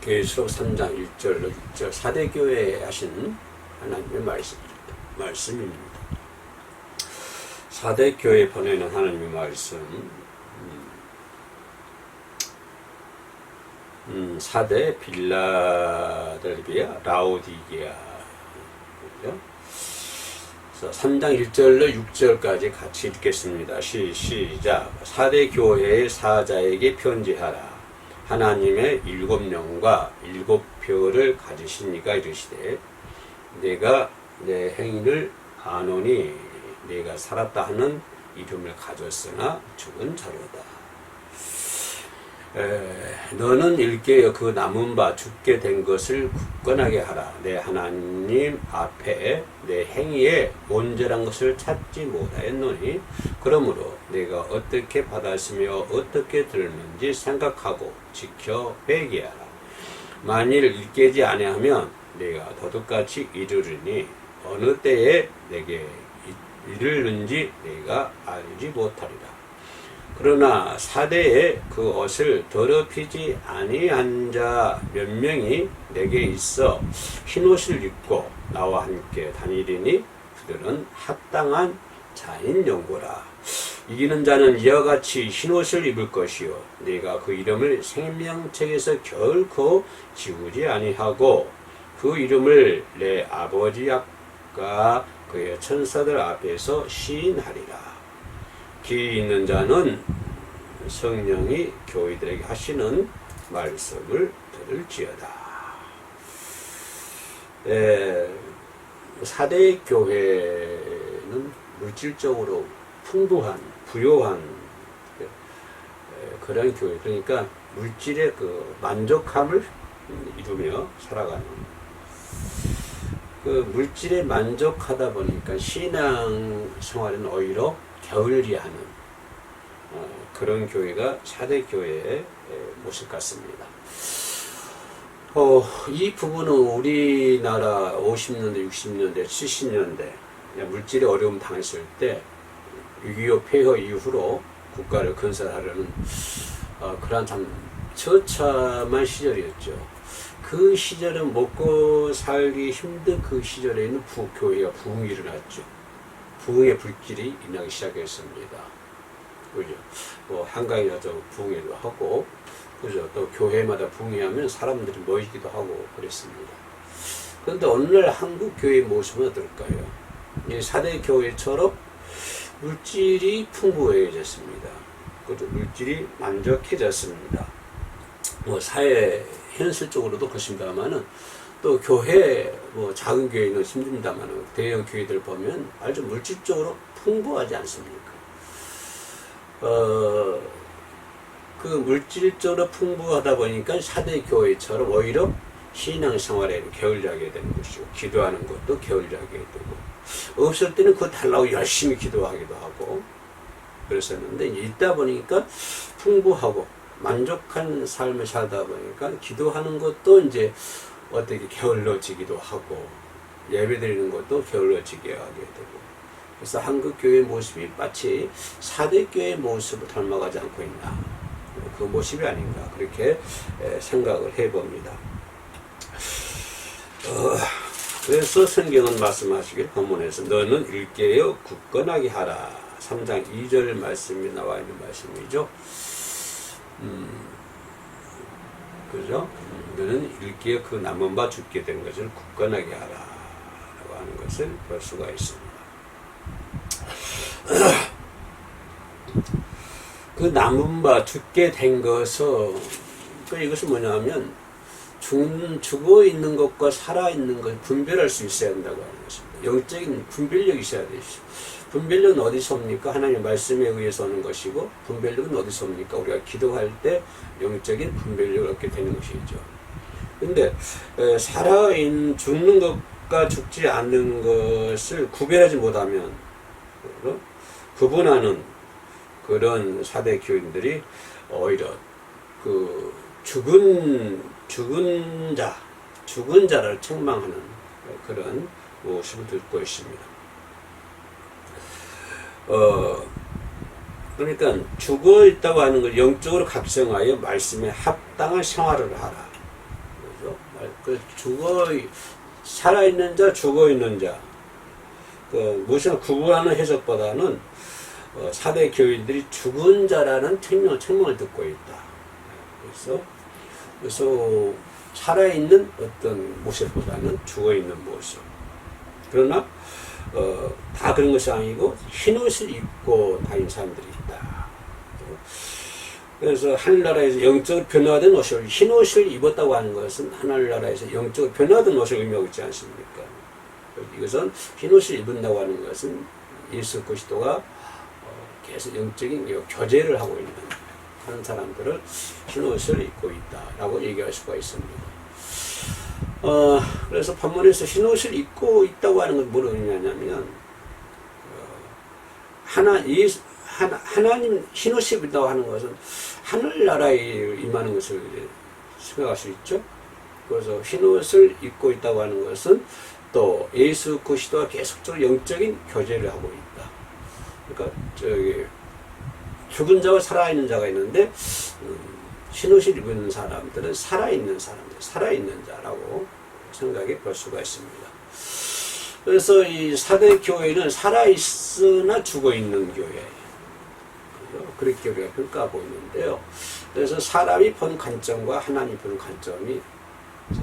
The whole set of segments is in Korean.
계시록 3장 1절 6절 4대 교회에 하신 하나님의 말씀, 말씀입니다. 4대 교회 보내는 하나님의 말씀 음, 4대 빌라델비아 라오디게아? 그래서 3장 1절로 6절까지 같이 읽겠습니다. 시, 시작. 4대 교회의 사자에게 편지하라. 하나님의 일곱 영과 일곱 표를 가지신 이가 이르시되 내가 내 행위를 아노니 내가 살았다 하는 이름을 가졌으나 죽은 자로다. 에, 너는 일깨어 그 남은 바 죽게 된 것을 굳건하게 하라. 내 하나님 앞에 내 행위에 온전한 것을 찾지 못하였노니 그러므로 내가 어떻게 받았으며 어떻게 들었는지 생각하고 지켜 회개하라. 만일 일깨지 아니하면 내가 도둑같이 이르르니 어느 때에 내게 이르는지 내가 알지 못하리라. 그러나 사대에 그 옷을 더럽히지 아니한 자 몇 명이 내게 있어 흰 옷을 입고 나와 함께 다니리니 그들은 합당한 자인 연고라. 이기는 자는 이와 같이 흰 옷을 입을 것이요 내가 그 이름을 생명책에서 결코 지우지 아니하고 그 이름을 내 아버지 앞과 그의 천사들 앞에서 시인하리라. 귀 있는 자는 성령이 교회들에게 하시는 말씀을 들을지어다. 에, 사대 교회는 물질적으로 풍부한, 부요한 에, 그런 교회. 그러니까 물질의 그 만족함을 이루며 살아가는 그 물질에 만족하다 보니까 신앙 생활은 오히려 게을리하는 어, 그런 교회가 차대 교회의 모습 같습니다. 어, 이 부분은 우리나라 50년대, 60년대, 70년대 물질의 어려움 당했을 때 6.25 폐허 이후로 국가를 건설하려는 어, 그러한 참 처참한 시절이었죠. 그 시절은 먹고 살기 힘든 그 시절에는 부, 교회가 부흥이 일어났죠. 부흥의 불길이 일어나기 시작했습니다. 그죠? 뭐 한강이라도 부흥회도 하고, 그죠? 또 교회마다 부흥회하면 사람들이 모이기도 하고 그랬습니다. 그런데 오늘날 한국 교회의 모습은 어떨까요? 이 사대 교회처럼 물질이 풍부해졌습니다. 물질이 만족해졌습니다. 뭐 사회 현실적으로도 그렇습니다만은 또 교회 뭐 작은 교회는 힘듭니다만 대형 교회들 보면 아주 물질적으로 풍부하지 않습니까? 어, 그 물질적으로 풍부하다 보니까 사대 교회처럼 오히려 신앙생활에 게을리하게 되는 것이고 기도하는 것도 게을리하게 되고 없을 때는 그거 달라고 열심히 기도하기도 하고 그랬었는데 있다 보니까 풍부하고 만족한 삶을 살다 보니까 기도하는 것도 이제 어떻게 게을러지기도 하고 예배 드리는 것도 게을러지게 하게 되고 그래서 한국 교회 모습이 마치 사대 교회 모습을 닮아가지 않고 있나 그 모습이 아닌가 그렇게 생각을 해봅니다. 어, 그래서 성경은 말씀하시길 본문에서 너는 일깨어 굳건하게 하라 3장 2절 말씀이 나와 있는 말씀이죠. 음, 그죠? 너는 일기에 그 남은 바 죽게 된 것을 굳건하게 하라. 라고 하는 것을 볼 수가 있습니다. 그 남은 바 죽게 된 것은, 그 이것은 뭐냐 하면, 죽, 죽어 있는 것과 살아 있는 것 분별할 수 있어야 한다고 하는 것입니다. 영적인 분별력이 있어야 되죠. 분별력은 어디서 옵니까? 하나님의 말씀에 의해서 오는 것이고 분별력은 어디서 옵니까? 우리가 기도할 때 영적인 분별력을 얻게 되는 것이죠. 근데 살아 있는 죽는 것과 죽지 않는 것을 구별하지 못하면 구분하는 그런 사대 교인들이 오히려 그 죽은 죽은 자 죽은 자를 책망하는 그런 모습을 듣고 있습니다. 어, 그러니까 죽어 있다고 하는 걸 영적으로 각성하여 말씀에 합당한 생활을 하라. 그 죽어 살아 있는 자, 죽어 있는 자. 그 무슨 구분하는 해석보다는 어, 사대 교인들이 죽은 자라는 책명, 책명을 듣고 있다. 그래서 그래서 살아있는 어떤 모습보다는 죽어 있는 모습. 그러나 어, 다 그런 것이 아니고 흰 옷을 입고 다니는 사람들이 있다. 그래서 하늘나라에서 영적으로 변화된 옷을 흰 옷을 입었다고 하는 것은 하늘나라에서 영적으로 변화된 옷을 의미하고 있지 않습니까? 이것은 흰 옷을 입은다고 하는 것은 예수 그리스도가 어, 계속 영적인 요 교제를 하고 있는 그런 사람들을 흰 옷을 입고 있다라고 얘기할 수가 있습니다. 어, 그래서 본문에서 흰 옷을 입고 있다고 하는 건 뭐를 의미하냐면 어, 하나 이 하나, 하나님 흰 옷을 입다고 하는 것은 하늘나라에 임하는 것을 생각할 수 있죠. 그래서 흰 옷을 입고 있다고 하는 것은 또 예수 그리스도와 계속적으로 영적인 교제를 하고 있다. 그러니까 저기 죽은 자와 살아있는 자가 있는데 음, 흰 옷을 입은 사람들은 살아있는 사람들, 살아있는 자라고 생각해 볼 수가 있습니다. 그래서 이 사대 교회는 살아있으나 죽어있는 교회. 그렇게 우리가 평가하고 있는데요. 그래서 사람이 본 관점과 하나님이 보는 관점이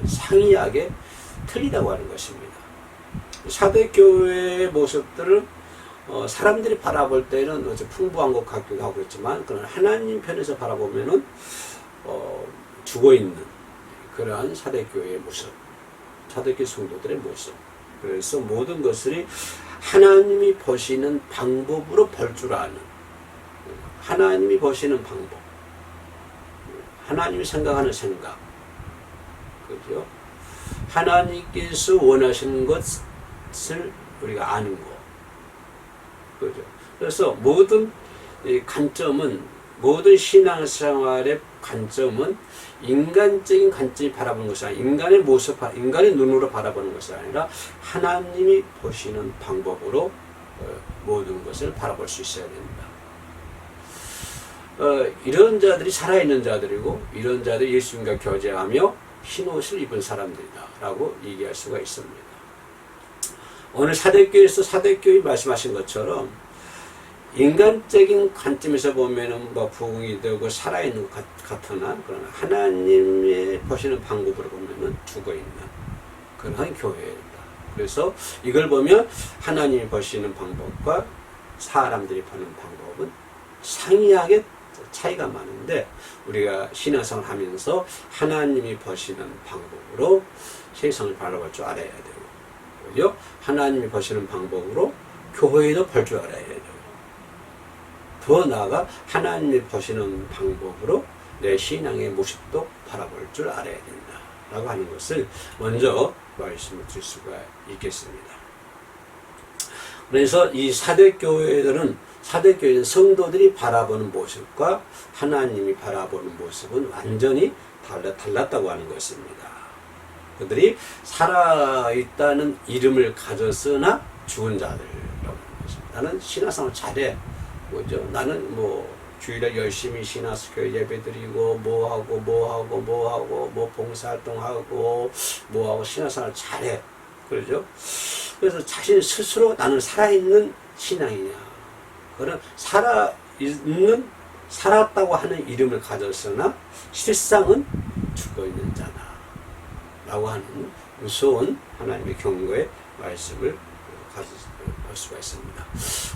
상이하게 틀리다고 하는 것입니다. 사대 교회의 모습들을 어, 사람들이 바라볼 때는 어제 풍부한 것 같기도 하고 있지만, 그러나 하나님 편에서 바라보면은 어, 죽어 있는 그러한 사대교회의 모습, 사대교 성도들의 모습. 그래서 모든 것을 하나님이 보시는 방법으로 볼줄 아는 하나님이 보시는 방법, 하나님이 생각하는 생각, 그죠? 하나님께서 원하시는 것을 우리가 아는 것, 그죠? 그래서 모든 이 관점은 모든 신앙생활의 관점은 인간적인 관점이 바라보는 것이 아니라 인간의 모습, 인간의 눈으로 바라보는 것이 아니라 하나님이 보시는 방법으로 어, 모든 것을 바라볼 수 있어야 됩니다. 어, 이런 자들이 살아있는 자들이고 이런 자들이 예수님과 교제하며 흰 옷을 입은 사람들이다 라고 얘기할 수가 있습니다. 오늘 사대교에서 사대교이 말씀하신 것처럼 인간적인 관점에서 보면은 뭐 부흥이 되고 살아있는 것 같 으나 그러나 하나님의 보시는 방법으로 보면은 죽어 있는 그러한 교회입니다. 그래서 이걸 보면 하나님이 보시는 방법과 사람들이 보는 방법은 상이하게 차이가 많은데 우리가 신앙생활 하면서 하나님이 보시는 방법으로 세상을 바라볼 줄 알아야 그죠? 하나님이 보시는 방법으로 교회도 볼 줄 알아야 되고 더 나아가 하나님이 보시는 방법으로 내 신앙의 모습도 바라볼 줄 알아야 된다 라고 하는 것을 먼저 말씀을 드릴 수가 있겠습니다. 그래서 이 사대교회들은 사대교회는 성도들이 바라보는 모습과 하나님이 바라보는 모습은 완전히 달랐다고 하는 것입니다. 그들이 살아있다는 이름을 가졌으나 죽은 자들이라고 것입니다. 나는 신앙생활 잘해. 뭐죠? 나는 뭐 주일에 열심히 신앙교회 예배드리고 뭐하고 뭐하고 뭐하고 뭐 봉사활동하고 뭐하고 신앙생활 잘해. 그러죠? 그래서 자신 스스로 나는 살아있는 신앙이냐. 그는 살아있는, 살았다고 하는 이름을 가졌으나 실상은 죽어있는 자다. 라고 하는 무서운 하나님의 경고의 말씀을 가질 수가 있습니다.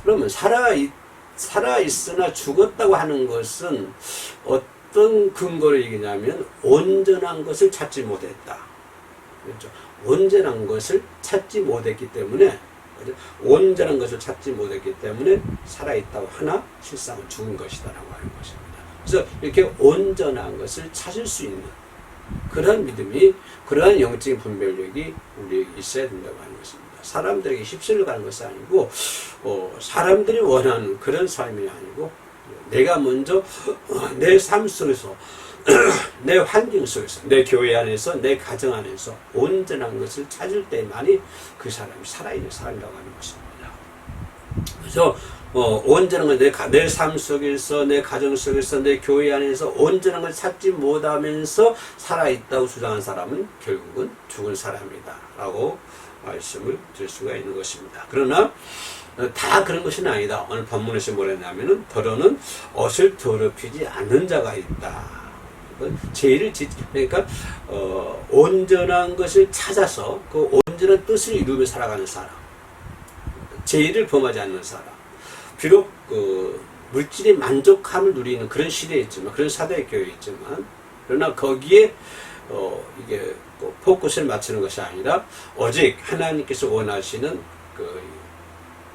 그러면 살아있, 살아 있으나 죽었다고 하는 것은 어떤 근거를 얘기냐면 온전한 것을 찾지 못했다. 그렇죠? 온전한 것을 찾지 못했기 때문에 온전한 것을 찾지 못했기 때문에 살아있다고 하나 실상은 죽은 것이다라고 하는 것입니다. 그래서 이렇게 온전한 것을 찾을 수 있는 그런 믿음이 그러한 영적인 분별력이 우리에게 있어야 된다고 하는 것입니다. 사람들에게 휩쓸려 가는 것이 아니고 어, 사람들이 원하는 그런 삶이 아니고 내가 먼저 내 삶 속에서 내 환경 속에서, 내 교회 안에서, 내 가정 안에서 온전한 것을 찾을 때만이 그 사람이 살아있는 사람이라고 하는 것입니다. 그래서 어, 온전한 건내내 삶 속에서 내 가정 속에서 내 교회 안에서 온전한 걸 찾지 못하면서 살아 있다고 주장한 사람은 결국은 죽은 사람이다 라고 말씀을 드릴 수가 있는 것입니다. 그러나 어, 다 그런 것은 아니다. 오늘 본문에서 뭐랬냐면은 더러는 옷을 더럽히지 않는 자가 있다. 제의를 지, 그러니까 어, 온전한 것을 찾아서 그 온전한 뜻을 이루며 살아가는 사람, 제의를 범하지 않는 사람. 비록 그 물질의 만족함을 누리는 그런 시대에 있지만 그런 사대의 교회에 있지만 그러나 거기에 어, 이게 그 포커스를 맞추는 것이 아니라 오직 하나님께서 원하시는 그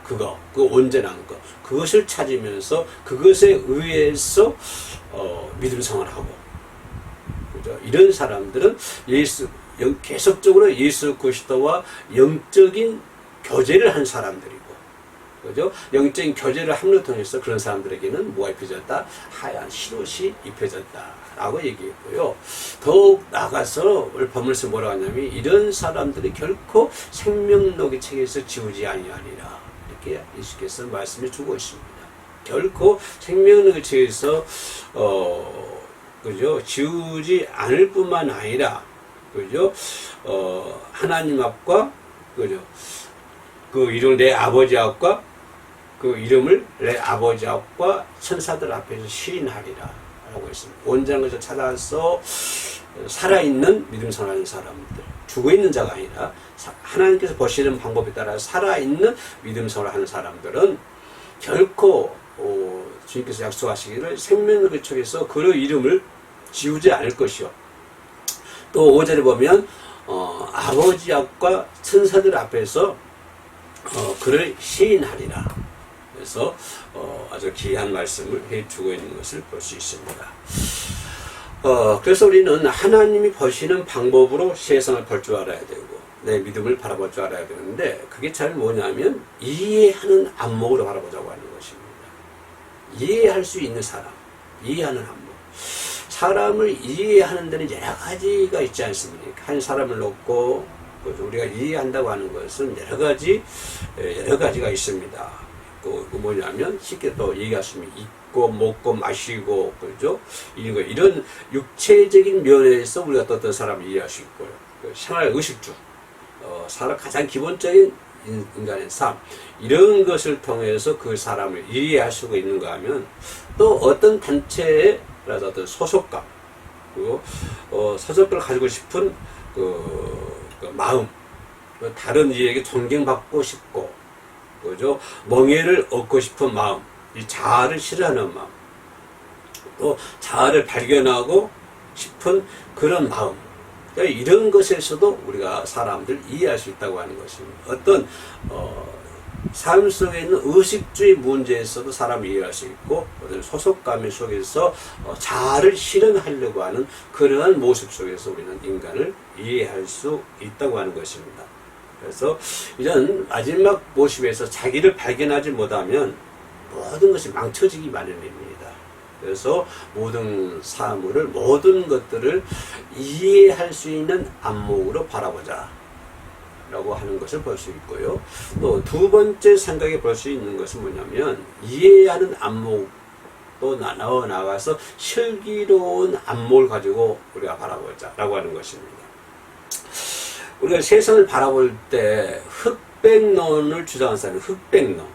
그거, 그 온전한 것, 그것을 찾으면서 그것에 의해서 어, 믿음 생활을 하고, 그죠? 이런 사람들은 예수 영- 계속적으로 예수 그리스도와 영적인 교제를 한 사람들이고, 그죠? 영적인 교제를 함으로 통해서 그런 사람들에게는 뭐가 입혀졌다? 하얀 실옷이 입혀졌다 라고 얘기했고요. 더욱 나가서 본문에서 뭐라고 하냐면 이런 사람들이 결코 생명록의 책에서 지우지 아니하리라. 이렇게 예수께서 말씀해 주고 있습니다. 결코 생명력을 지어서 어 그죠 지우지 않을 뿐만 아니라 그죠 어 하나님 앞과 그죠 그 이름 내 아버지 앞과 그 이름을 내 아버지 앞과 천사들 앞에서 시인하리라 라고 했습니다. 것을 찾아서 살아있는 믿음 생활하는 사람들 죽어있는 자가 아니라 사- 하나님께서 보시는 방법에 따라 살아있는 믿음 생활하는 사람들은 결코 어, 주님께서 약속하시기를 생명을 쪽에서 그 이름을 지우지 않을 것이요 또 5절에 보면 어, 아버지 앞과 천사들 앞에서 어, 그를 시인하리라. 그래서 어, 아주 귀한 말씀을 해주고 있는 것을 볼 수 있습니다. 어, 그래서 우리는 하나님이 보시는 방법으로 세상을 볼 줄 알아야 되고 내 믿음을 바라볼 줄 알아야 되는데 그게 잘 뭐냐면 이해하는 안목으로 바라보자고 하는 것입니다. 이해할 수 있는 사람, 이해하는 안목. 사람을 이해하는 데는 여러 가지가 있지 않습니까? 한 사람을 놓고 그 우리가 이해한다고 하는 것은 여러 가지 에, 여러 가지가 있습니다. 그, 그 뭐냐면 쉽게 또 얘기할 수 있는 입고 먹고 마시고 그죠? 이런 거 이런 육체적인 면에서 우리가 또 어떤 사람을 이해할 수 있고요. 그 생활 의식주, 어, 사람 가장 기본적인 인- 인간의 삶 이런 것을 통해서 그 사람을 이해할 수가 있는가 하면 또 어떤 단체라서 어떤 소속감 그리고 어, 소속감을 가지고 싶은 그, 그 마음 또 다른 이에게 존경받고 싶고 그죠 멍해를 얻고 싶은 마음 이 자아를 싫어하는 마음 또 자아를 발견하고 싶은 그런 마음 그러니까 이런 것에서도 우리가 사람들 이해할 수 있다고 하는 것입니다. 어떤 어, 삶 속에 있는 의식주의 문제에서도 사람을 이해할 수 있고 어떤 소속감 속에서 어, 자아를 실현하려고 하는 그러한 모습 속에서 우리는 인간을 이해할 수 있다고 하는 것입니다. 그래서 이런 마지막 모습에서 자기를 발견하지 못하면 모든 것이 망쳐지기 마련입니다. 그래서 모든 사물을 모든 것들을 이해할 수 있는 안목으로 바라보자. 라고 하는 것을 볼 수 있고요. 또 두 번째 생각에 볼 수 있는 것은 뭐냐면 이해하는 안목도 나- 나와 나가서 슬기로운 안목을 가지고 우리가 바라보자라고 하는 것입니다. 우리가 세상을 바라볼 때 흑백론을 주장한 사람이 흑백론.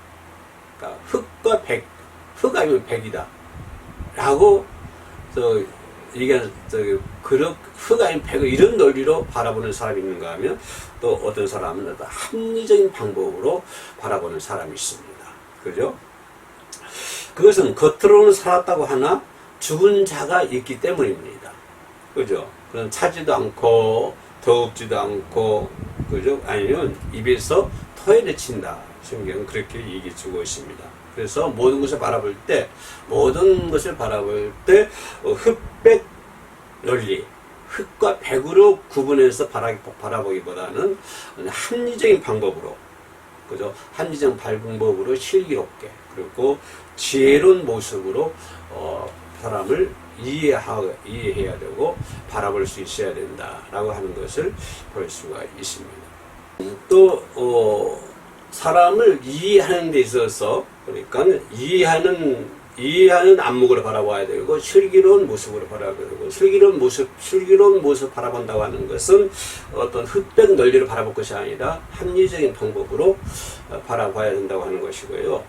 그러니까 흑과 백, 흑 아니면 백이다. 라고 저 이게 저기 그렇 흑 아닌 백을 이런 논리로 바라보는 사람이 있는가 하면 또 어떤 사람은 어떤 합리적인 방법으로 바라보는 사람이 있습니다. 그죠? 그것은 겉으로는 살았다고 하나 죽은 자가 있기 때문입니다. 그죠? 그런 차지도 않고 더웁지도 않고 그죠? 아니면 입에서 토해내 친다. 성경은 그렇게 얘기 주고 있습니다. 그래서 모든 것을 바라볼 때 모든 것을 바라볼 때 어, 흑백 논리 흑과 백으로 구분해서 바라, 바라보기보다는 합리적인 방법으로 그죠? 합리적 방법으로 실기롭게 그리고 지혜로운 모습으로 어, 사람을 이해하, 이해해야 되고 바라볼 수 있어야 된다라고 하는 것을 볼 수가 있습니다. 또 어, 사람을 이해하는 데 있어서 그러니까 이해하는 이해하는 안목으로 바라봐야 되고 슬기로운 모습으로 바라봐야 되고 슬기로운 모습 슬기로운 모습 바라본다고 하는 것은 어떤 흑백 논리로 바라볼 것이 아니라 합리적인 방법으로 어, 바라봐야 된다고 하는 것이고요.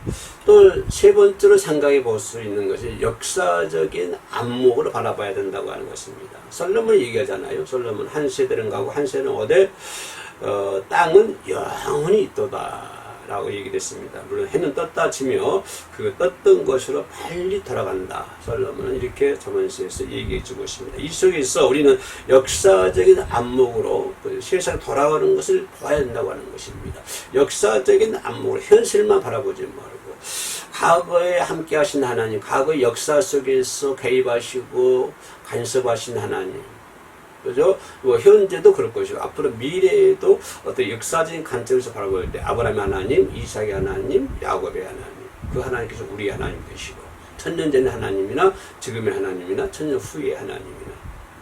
또 세 번째로 생각해 볼 수 있는 것이 역사적인 안목으로 바라봐야 된다고 하는 것입니다. 솔로몬 얘기하잖아요. 솔로몬 한 세대는 가고 한 세대는 어디 어, 땅은 영원히 있도다. 라고 얘기됐습니다. 물론 해는 떴다 치며 그 떴던 것으로 빨리 돌아간다. 솔로몬은 이렇게 저번시에서 얘기해 주고 있습니다. 이 속에서 우리는 역사적인 안목으로 그 세상 돌아가는 것을 봐야 된다고 하는 것입니다. 역사적인 안목으로 현실만 바라보지 말고 과거에 함께 하신 하나님, 과거 역사 속에서 개입하시고 간섭하신 하나님, 그죠? 뭐 현재도 그럴 것이고 앞으로 미래에도 어떤 역사적인 관점에서 바라볼 때 아브라함 하나님, 이삭의 하나님, 야곱의 하나님 그 하나님께서 우리 하나님 되시고 천년 전의 하나님이나 지금의 하나님이나 천년 후의 하나님이나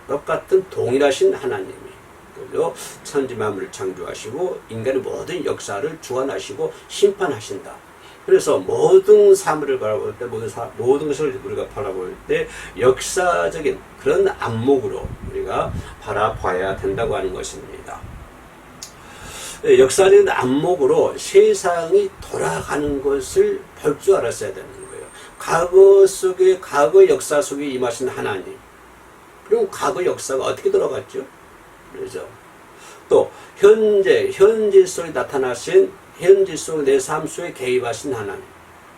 똑같은 동일하신 하나님이 그죠? 천지 만물을 창조하시고 인간의 모든 역사를 주관하시고 심판하신다. 그래서 모든 사물을 바라볼 때 모든 사, 모든 것을 우리가 바라볼 때 역사적인 그런 안목으로 우리가 바라봐야 된다고 하는 것입니다. 예, 역사적인 안목으로 세상이 돌아가는 것을 볼 줄 알았어야 되는 거예요. 과거 속에 과거 역사 속에 임하신 하나님. 그리고 과거 역사가 어떻게 돌아갔죠? 그렇죠. 또 현재 현재 속에 나타나신 현재 속내 삶 속에 개입하신 하나님.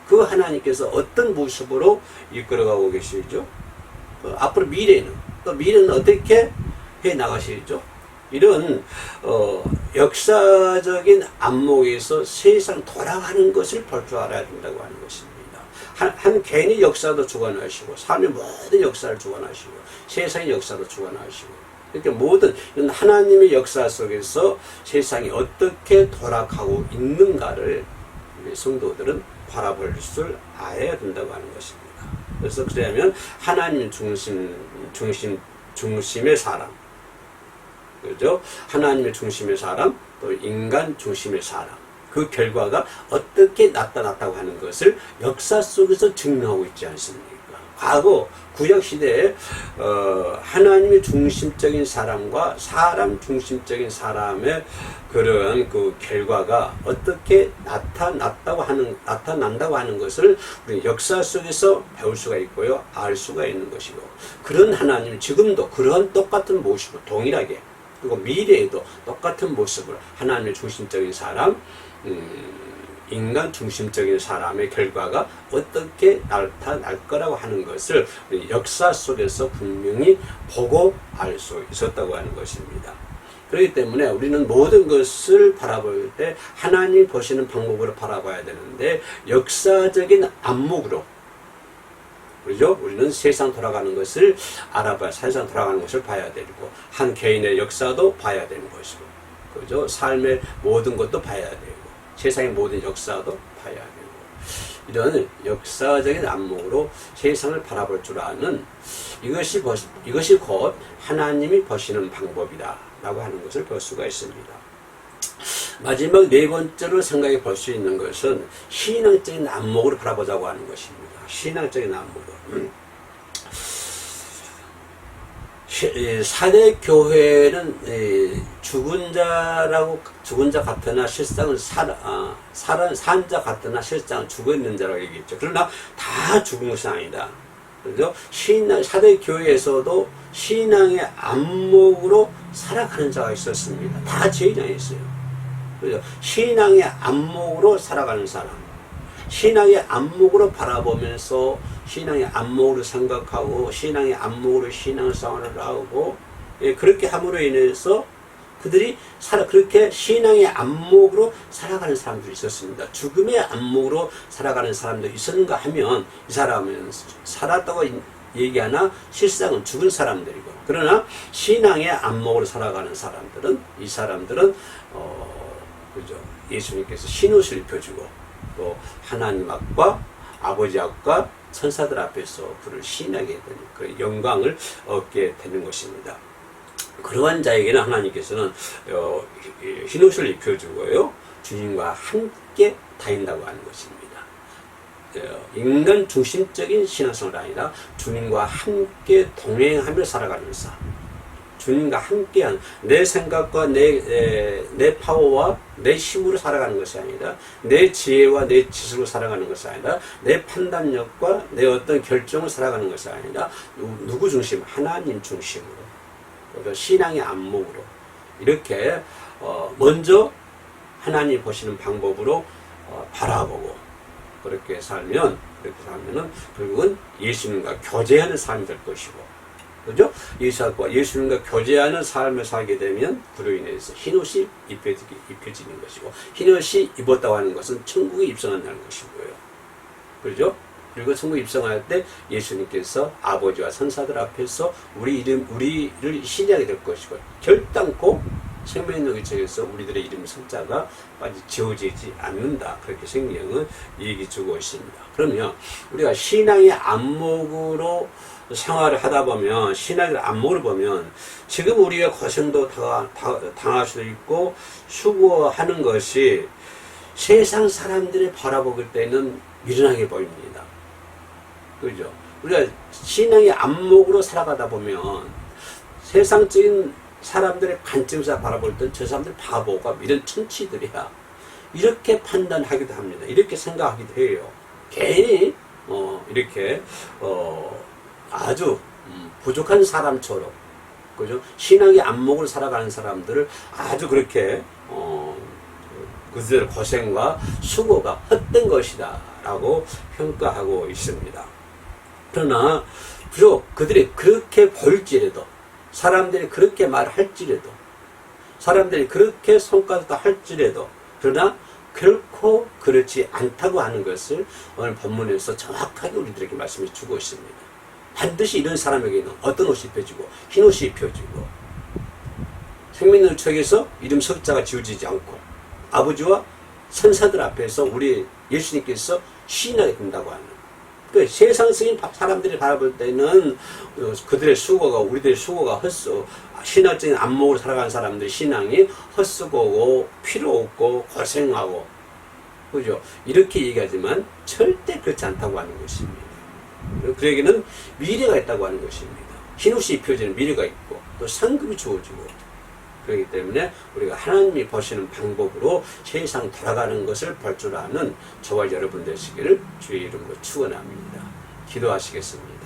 그 하나님께서 어떤 모습으로 이끌어가고 계시죠? 어, 앞으로 미래는 또 미래는 어떻게 해 나가시죠? 이런 어, 역사적인 안목에서 세상 돌아가는 것을 볼 줄 알아야 된다고 하는 것입니다. 한, 한 개인의 역사도 주관하시고 삶의 모든 역사를 주관하시고 세상의 역사도 주관하시고 이렇게 모든 이런 하나님의 역사 속에서 세상이 어떻게 돌아가고 있는가를 우리 성도들은 바라볼 줄 알아야 된다고 하는 것입니다. 그래서 그러면 하나님 중심 중심 중심의 사람, 그죠? 하나님의 중심의 사람, 또 인간 중심의 사람. 그 결과가 어떻게 나타났다고 하는 것을 역사 속에서 증명하고 있지 않습니까? 과거 구약 시대에 어, 하나님의 중심적인 사람과 사람 중심적인 사람의 그런 그 결과가 어떻게 나타났다고 하는 나타난다고 하는 것을 우리 역사 속에서 배울 수가 있고요, 알 수가 있는 것이고. 그런 하나님 지금도 그런 똑같은 모습을 동일하게 그리고 미래에도 똑같은 모습을 하나님의 중심적인 사람, 음, 인간 중심적인 사람의 결과가 어떻게 나타날 거라고 하는 것을 역사 속에서 분명히 보고 알 수 있었다고 하는 것입니다. 그렇기 때문에 우리는 모든 것을 바라볼 때 하나님 보시는 방법으로 바라봐야 되는데 역사적인 안목으로 그죠? 우리는 세상 돌아가는 것을 알아봐야 세상 돌아가는 것을 봐야 되고 한 개인의 역사도 봐야 되는 것이고 그죠? 삶의 모든 것도 봐야 되고 세상의 모든 역사도 봐야 되고 이런 역사적인 안목으로 세상을 바라볼 줄 아는 이것이 보, 이것이 곧 하나님이 보시는 방법이다라고 하는 것을 볼 수가 있습니다. 마지막 네 번째로 생각해 볼 수 있는 것은 신앙적인 안목으로 바라보자고 하는 것입니다. 신앙적인 안목으로. 음. 사대 교회는 죽은 자라고 죽은 자 같으나 실상은 살, 아, 살은 산자 같으나 실상은 죽어 있는 자라고 얘기했죠. 그러나 다 죽은 것이 아니다. 그죠? 신앙 사대 교회에서도 신앙의 안목으로 살아가는 자가 있었습니다. 다 죄인이 있어요. 그죠? 신앙의 안목으로 살아가는 사람. 신앙의 안목으로 바라보면서 신앙의 안목으로 생각하고 신앙의 안목으로 신앙 생활을 하고 예, 그렇게 함으로 인해서 그들이 살아 그렇게 신앙의 안목으로 살아가는 사람들이 있었습니다. 죽음의 안목으로 살아가는 사람도 있었는가 하면 이 사람은 살았다고 얘기하나 실상은 죽은 사람들이고 그러나 신앙의 안목으로 살아가는 사람들은 이 사람들은 어 그죠 예수님께서 신옷을 입혀주고 또 하나님 앞과 아버지 앞과 천사들 앞에서 그를 신하게 되는 그 영광을 얻게 되는 것입니다. 그러한 자에게는 하나님께서는 어, 흰옷을 입혀주고요 주님과 함께 다닌다고 하는 것입니다. 어, 인간 중심적인 신앙생활이 아니라 주님과 함께 동행하며 살아가는 삶. 주님과 함께한 내 생각과 내, 에, 내 파워와 내 힘으로 살아가는 것이 아니라 내 지혜와 내 지식으로 살아가는 것이 아니라 내 판단력과 내 어떤 결정을 살아가는 것이 아니라 누- 누구 중심? 하나님 중심으로 그래서 신앙의 안목으로 이렇게 어, 먼저 하나님 보시는 방법으로 어, 바라보고 그렇게 살면 그렇게 살면은 결국은 예수님과 교제하는 삶이 될 것이고 그죠? 예수와 예수님과 교제하는 삶을 살게 되면 그로 인해서 흰옷이 입혀지, 입혀지는 것이고 흰옷이 입었다고 하는 것은 천국에 입성한다는 것이고요. 그렇죠? 그리고 천국에 입성할 때 예수님께서 아버지와 선사들 앞에서 우리 이름 우리를 신뢰하게 될 것이고 결단코 생명력의 책에서 우리들의 이름 숫자가 빠지 지워지지 않는다. 그렇게 성경은 얘기 주고 있습니다. 그러면 우리가 신앙의 안목으로 생활을 하다 보면 신앙의 안목을 보면 지금 우리가 고생도 당할 수도 있고 수고하는 것이 세상 사람들이 바라보길 때는 미련하게 보입니다. 그죠? 우리가 신앙의 안목으로 살아가다 보면 세상적인 사람들의 관점에서 바라볼 때 저 사람들 바보가 이런 천치들이야. 이렇게 판단하기도 합니다. 이렇게 생각하기도 해요. 괜히 어, 이렇게 어, 아주 음, 부족한 사람처럼 그죠? 신앙의 안목을 살아가는 사람들을 아주 그렇게 어, 그들의 고생과 수고가 헛된 것이다 라고 평가하고 있습니다. 그러나 비록 그들이 그렇게 보일지라도 사람들이 그렇게 말할지라도 사람들이 그렇게 성과도 할지라도 그러나 결코 그렇지 않다고 하는 것을 오늘 본문에서 정확하게 우리들에게 말씀해 주고 있습니다. 반드시 이런 사람에게는 어떤 옷이 입혀지고 흰 옷이 입혀지고 생명의 책에서 이름 석자가 지워지지 않고 아버지와 선사들 앞에서 우리 예수님께서 시인하게 된다고 하는 그 세상적인 사람들이 바라볼 때는 어, 그들의 수고가 우리들의 수고가 헛수 신학적인 안목으로 살아가는 사람들의 신앙이 헛수고고 필요 없고 고생하고 그죠 이렇게 얘기하지만 절대 그렇지 않다고 하는 것입니다. 그에게는 미래가 있다고 하는 것입니다. 흰옷이 입혀지는 미래가 있고 또 상급이 주어지고 그렇기 때문에 우리가 하나님이 보시는 방법으로 세상 돌아가는 것을 볼 줄 아는 저와 여러분 되시기를 주의 이름으로 축원합니다. 기도하시겠습니다.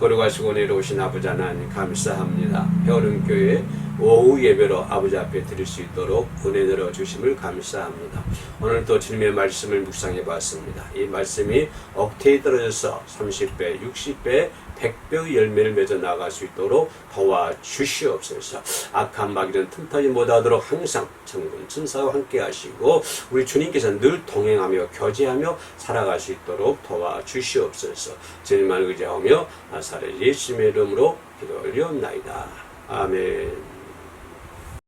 거룩하시고 내려오신 아버지 하나님 감사합니다. 해오른 교회 오후 예배로 아버지 앞에 드릴 수 있도록 은혜 내려 주심을 감사합니다. 오늘 또 주님의 말씀을 묵상해 봤습니다. 이 말씀이 억테에 떨어져서 30배, 60배, 100배의 열매를 맺어 나갈 수 있도록 도와 주시옵소서. 악한 마귀는 틈타지 못하도록 항상 천군 천사와 함께 하시고 우리 주님께서 늘 동행하며 교제하며 살아갈 수 있도록 도와 주시옵소서. 주님만 의지하며 나사렛 예수님의 이름으로 기도 올리옵나이다. 아멘.